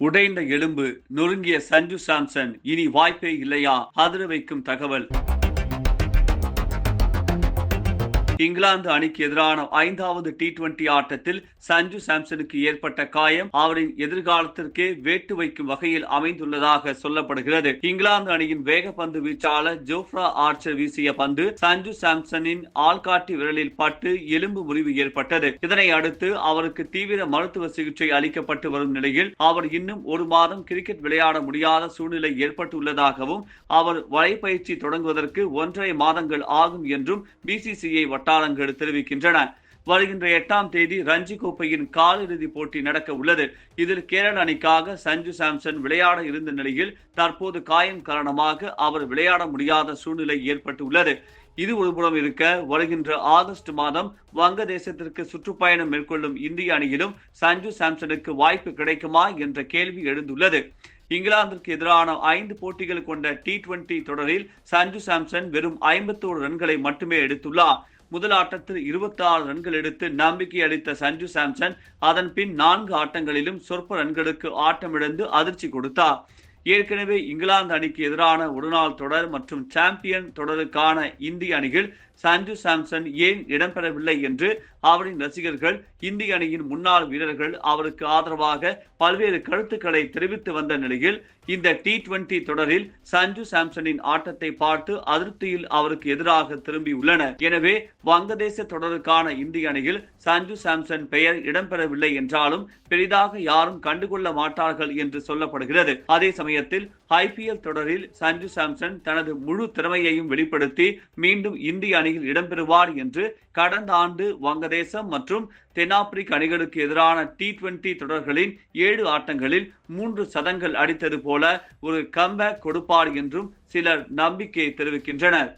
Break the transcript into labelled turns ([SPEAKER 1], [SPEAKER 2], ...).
[SPEAKER 1] உடைந்த எலும்பு நொறுங்கிய சஞ்சு சாம்சன். இனி வாய்ப்பே இல்லையா? அதிர வைக்கும் தகவல். இங்கிலாந்து அணிக்கு எதிரான ஐந்தாவது டி டுவெண்டி ஆட்டத்தில் சஞ்சு சாம்சனுக்கு ஏற்பட்ட காயம் அவரின் எதிர்காலத்திற்கே வேட்டு வைக்கும் வகையில் அமைந்துள்ளதாக சொல்லப்படுகிறது. இங்கிலாந்து அணியின் வேகப்பந்து வீச்சாளர் ஜோஃப்ரா ஆர்ச்சர் வீசிய பந்து சஞ்சு சாம்சனின் ஆள்காட்டி விரலில் பட்டு எலும்பு முறிவு ஏற்பட்டது. இதனை அடுத்து அவருக்கு தீவிர மருத்துவ சிகிச்சை அளிக்கப்பட்டு வரும் நிலையில் அவர் இன்னும் ஒரு மாதம் கிரிக்கெட் விளையாட முடியாத சூழ்நிலை ஏற்பட்டுள்ளதாகவும் அவர் வலைப்பயிற்சி தொடங்குவதற்கு ஒன்றரை மாதங்கள் ஆகும் என்றும் பிசிசிஐ வட்டாரங்கள் தெரிவிக்கின்றன. வருகின்ற எட்டாம் தேதி ரஞ்சி கோப்பையின் காலிறுதி போட்டி நடக்க உள்ளது. இதில் கேரள அணிக்காக சஞ்சு சாம்சன் விளையாட இருந்த நிலையில் தற்போது காயம் காரணமாக அவர் விளையாட முடியாத சூழ்நிலை ஏற்பட்டுள்ளது இது ஒருபுறம் இருக்க வருகின்ற ஆகஸ்ட் மாதம் வங்கதேசத்திற்கு சுற்றுப்பயணம் மேற்கொள்ளும் இந்திய அணியிலும் சஞ்சு சாம்சனுக்கு வாய்ப்பு கிடைக்குமா என்ற கேள்வி எழுந்துள்ளது. இங்கிலாந்திற்கு எதிரான ஐந்து போட்டிகள் கொண்ட டி டுவெண்டி தொடரில் சஞ்சு சாம்சன் வெறும் ஐம்பத்தோரு ரன்களை மட்டுமே எடுத்துள்ளார். முதல் ஆட்டத்தில் இருபத்தி ஆறு ரன்கள் எடுத்து நம்பிக்கை அளித்த சஞ்சு சாம்சன் அதன் பின் நான்கு ஆட்டங்களிலும் சொற்ப ரன்களுக்கு ஆட்டமிழந்து அதிர்ச்சி கொடுத்தார். ஏற்கனவே இங்கிலாந்து அணிக்கு எதிரான ஒருநாள் தொடர் மற்றும் சாம்பியன் தொடருக்கான இந்திய அணியில் சஞ்சு சாம்சன் ஏன் இடம்பெறவில்லை என்று அவரின் ரசிகர்கள் இந்திய அணியின் முன்னாள் வீரர்கள் அவருக்கு ஆதரவாக பல்வேறு கருத்துக்களை தெரிவித்து வந்த நிலையில் இந்த டி டுவெண்டி தொடரில் சஞ்சு சாம்சனின் ஆட்டத்தை பார்த்து அதிருப்தியில் அவருக்கு எதிராக திரும்பியுள்ளனர் எனவே வங்கதேச தொடருக்கான இந்திய அணியில் சஞ்சு சாம்சன் பெயர் இடம்பெறவில்லை என்றாலும் பெரிதாக யாரும் கண்டுகொள்ள மாட்டார்கள் என்று சொல்லப்படுகிறது. அதே சமயத்தில் ஐபிஎல் தொடரில் சஞ்சு சாம்சன் தனது முழு திறமையையும் வெளிப்படுத்தி மீண்டும் இந்திய அணியில் இடம்பெறுவார் என்று கடந்த ஆண்டு வங்கதேசம் மற்றும் தென்னாப்பிரிக்க அணிகளுக்கு எதிரான டி டுவெண்டி தொடர்களின் ஏழு ஆட்டங்களில் மூன்று சதங்கள் அடித்தது போல ஒரு கம்பேக் கொடுப்பார் என்றும் சிலர் நம்பிக்கை தெரிவிக்கின்றனர்.